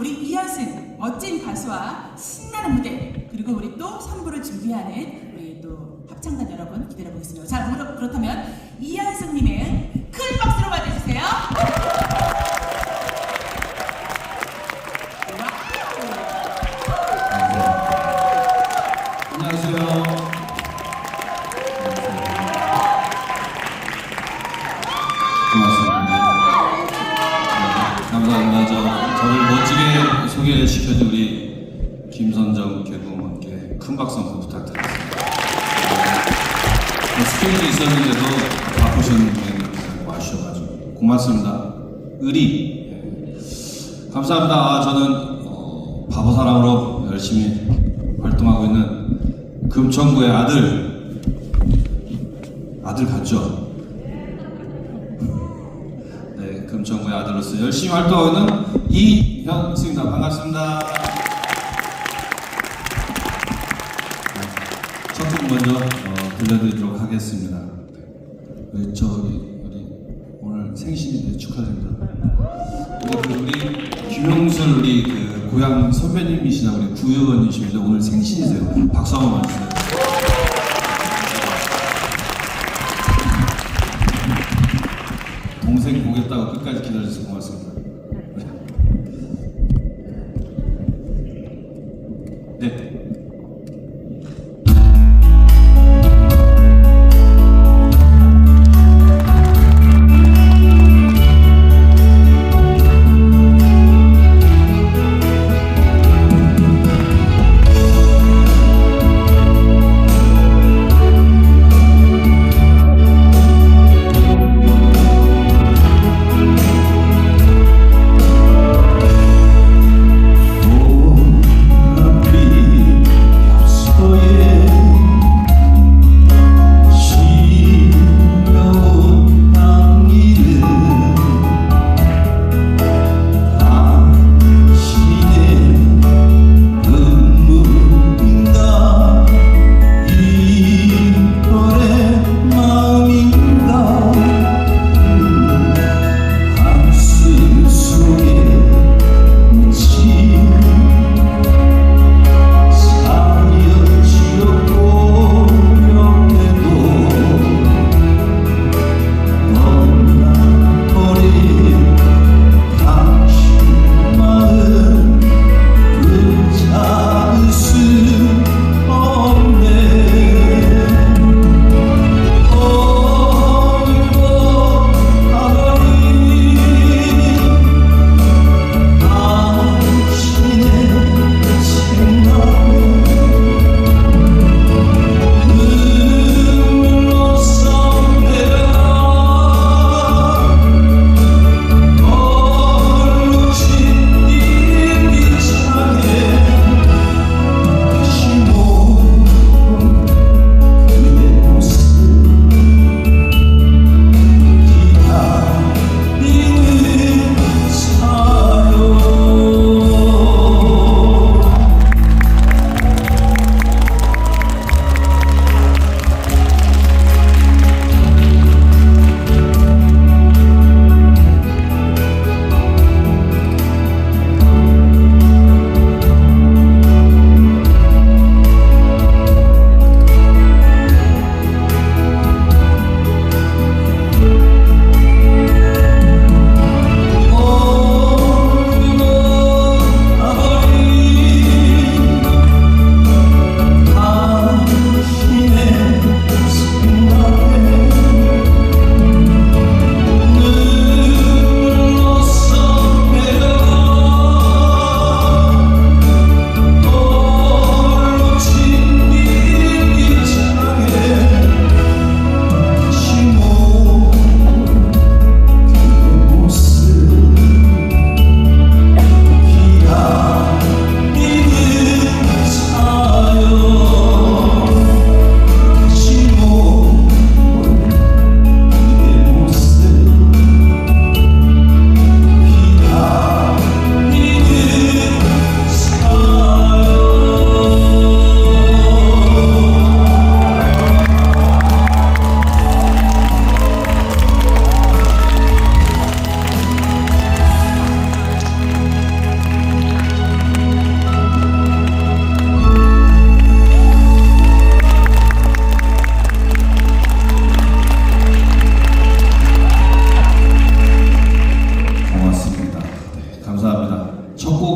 우리 이현승 멋진 가수와 신나는 무대 그리고 우리 또 3부를 준비하는 우리 또 합창단 여러분 기다려 보겠습니다. 자 그렇- 그렇다면 이현승님의 큰 박수로 맞아주세요. 소개시켜준 우리 김선정 개부모님께 큰 박수 한번 부탁드리겠습니다. 네, 스케줄이 있었는데도 바쁘셨는데 와주셔가지고 고맙습니다. 의리. 예. 감사합니다. 아, 저는 어, 바보 사랑으로 열심히 활동하고 있는 금천구의 아들 아들 같죠? 네, 금천구의 아들로서 열심히 활동하고 있는 이 현승입니다. 반갑습니다. 네, 첫곡 먼저 어, 들려드리도록 하겠습니다. 우리 저기 우리 오늘 생신인데 축하드립니다. 우리, 그 우리 김용술 우리 그 고향 선배님이시나 우리 구의원이십니다. 오늘 생신이세요. 박수 한번 주세요. 동생 보겠다고 끝까지 기다려주셔서 고맙습니다.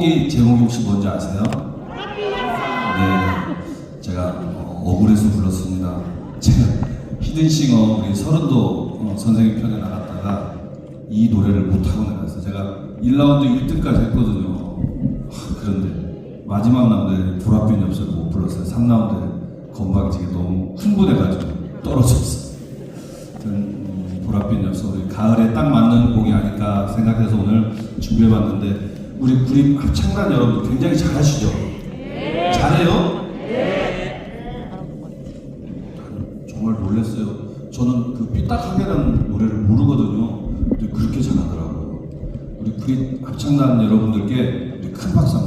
곡이 제목이 혹시 뭔지 아세요? 네, 제가 어, 억울해서 불렀습니다. 제가 히든싱어 우리 서른도 어, 선생님 편에 나갔다가 이 노래를 못하고 나갔어요. 제가 1라운드 1등까지 했거든요. 하, 그런데 마지막 라운드에 불합빈 엽서를 못 불렀어요. 3라운드에 건방지게 너무 흥분해가지고 떨어졌어요. 보랏빛 엽서 우리 가을에 딱 맞는 곡이 아닐까 생각해서 오늘 준비해봤는데 우리 구립 합창단 여러분들 굉장히 잘하시죠? 잘해요? 정말 놀랐어요. 저는 그 삐딱하게라는 노래를 모르거든요. 근데 그렇게 잘하더라고요. 우리 구립 합창단 여러분들께 큰 박수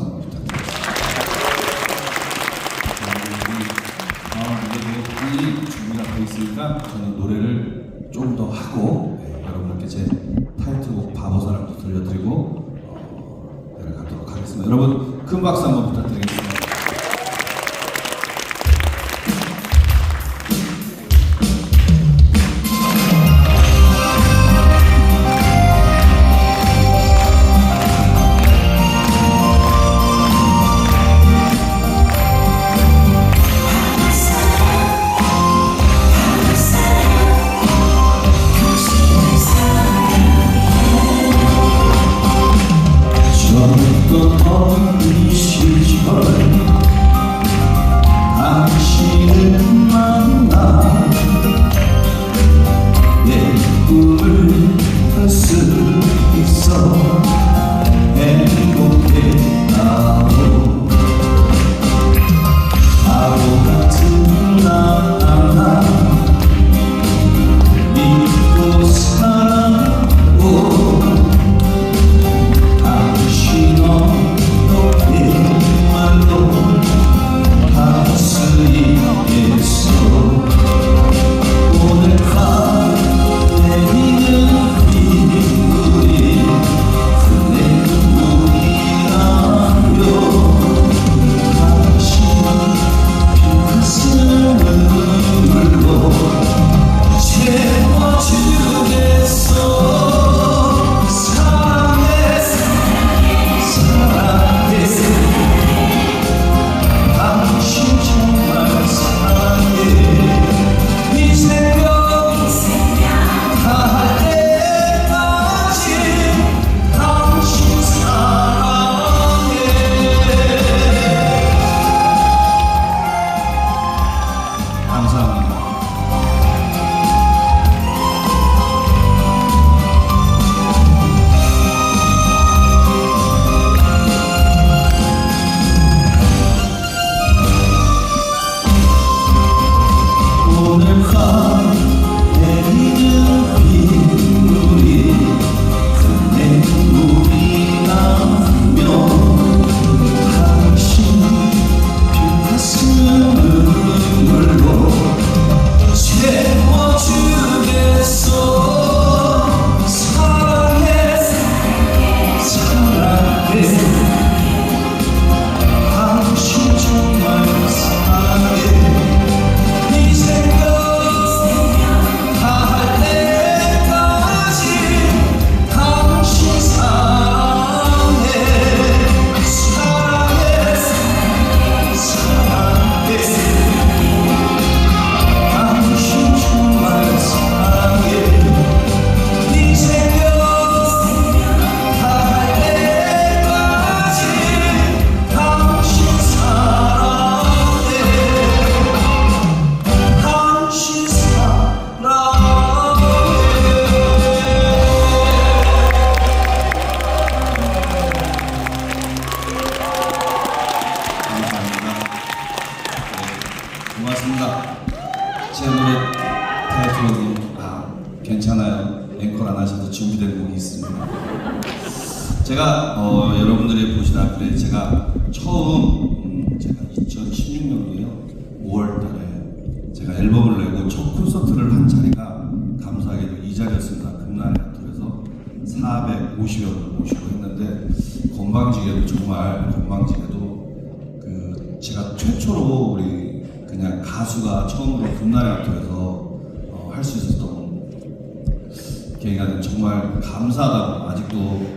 450여 분 모시고 했는데 건방지게도 정말 건방지게도 그 제가 최초로 우리 그냥 가수가 처음으로 금나의 아토에서 어, 할수 있었던 계기가 된 정말 감사하다고 아직도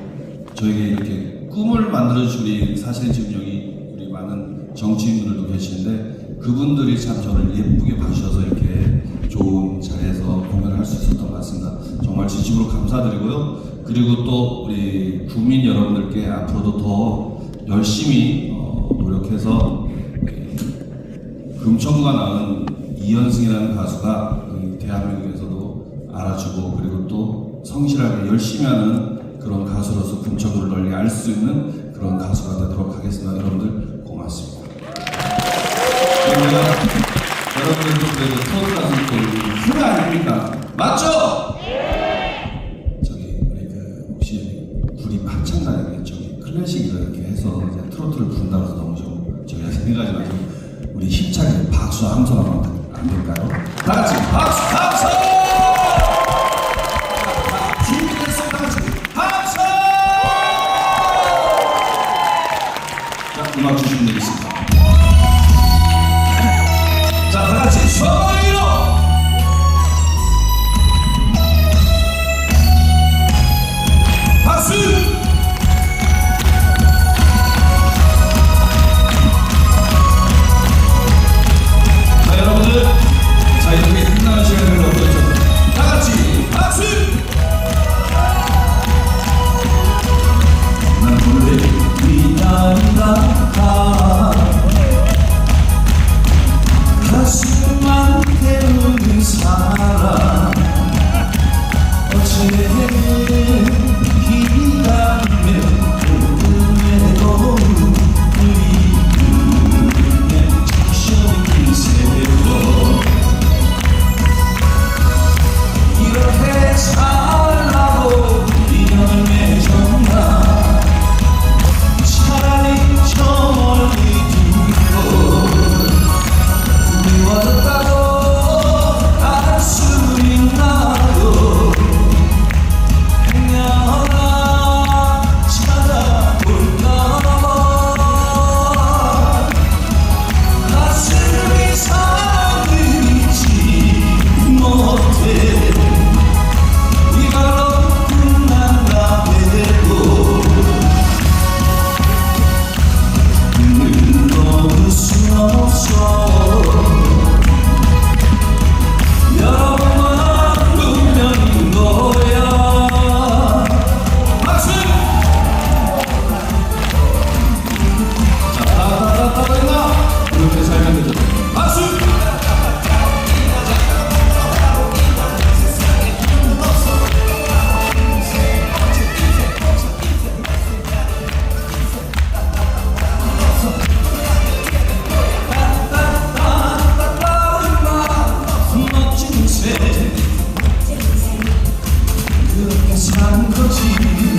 저에게 이렇게 꿈을 만들어 주신 우리 사실 지금 여기 우리 많은 정치인들도 계시는데 그분들이 참 저를 예쁘게 봐주셔서 이렇게 좋은 자리에서 공연을 할 수 있었던 것 같습니다. 정말 진심으로 감사드리고요. 그리고 또 우리 국민 여러분들께 앞으로도 더 열심히 어, 노력해서 금천구가 낳은 이현승이라는 가수가 이 대한민국에서도 알아주고 그리고 또 성실하게 열심히 하는 그런 가수로서 금천구를 널리 알 수 있는 그런 가수가 되도록 하겠습니다. 여러분들 고맙습니다. 여러분들도 그래도 트로트 가수는 또 후배 아닙니까? 맞죠? 해서 이제 트로트를 부른다고 해서 너무 좀 저희가 생각하지 마시고 우리 힘차게 박수 함성 한번 안 될까요? 다 같이 박수 박수! 산 거지.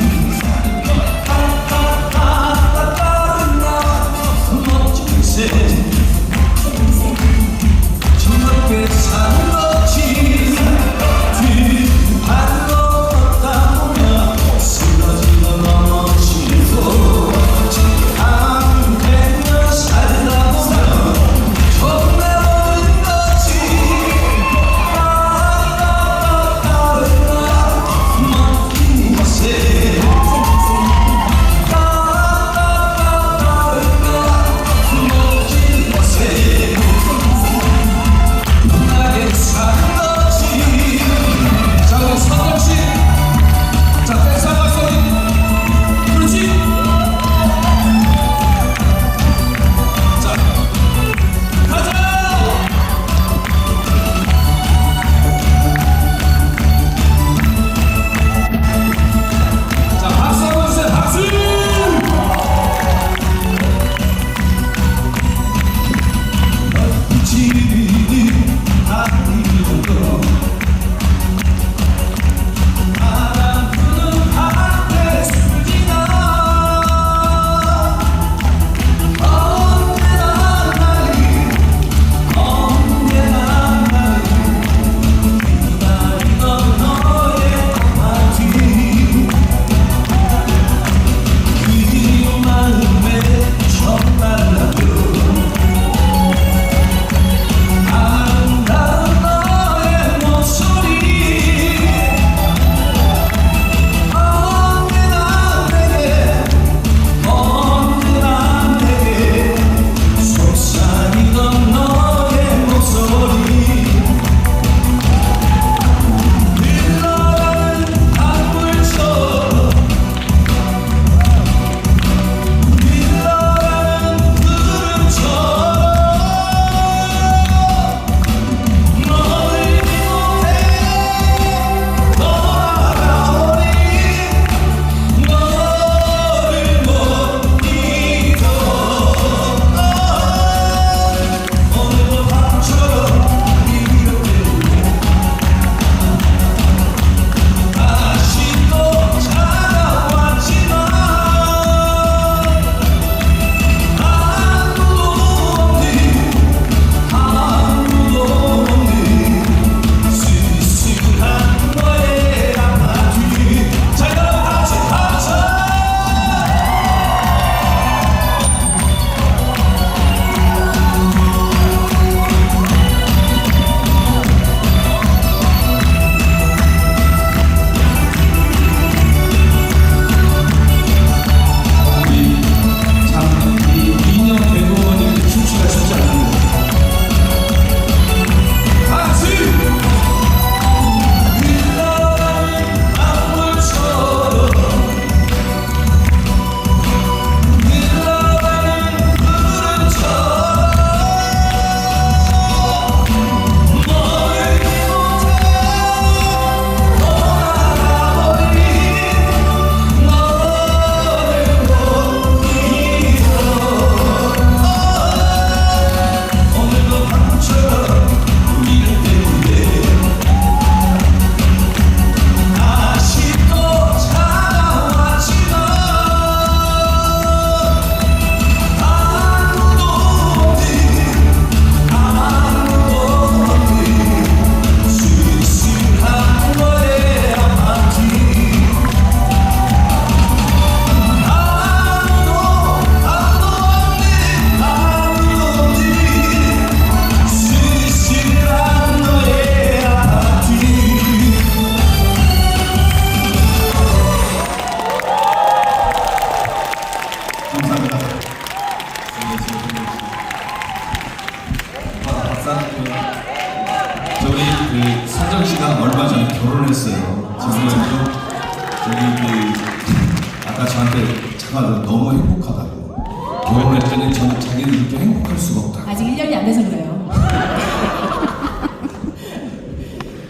안 돼서 그래요.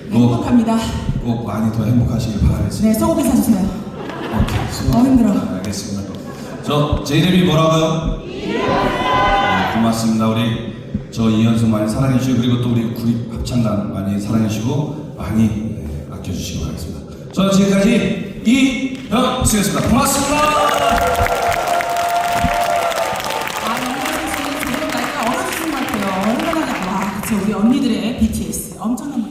뭐, 행복합니다. 꼭 많이 더 행복하시길 바라겠습니다. 네, 소고기 사주세요. 오케이. 수고. 어, 힘들어. 네, 알겠습니다. 저, 제 이름이 뭐라고요? 네, 고맙습니다. 우리 저 이현수 많이 사랑해주시고 그리고 또 우리 구립 합창단 많이 사랑해주시고 많이 네, 아껴주시기 바라겠습니다. 저는 지금까지 이현수였습니다. 고맙습니다. 我们真的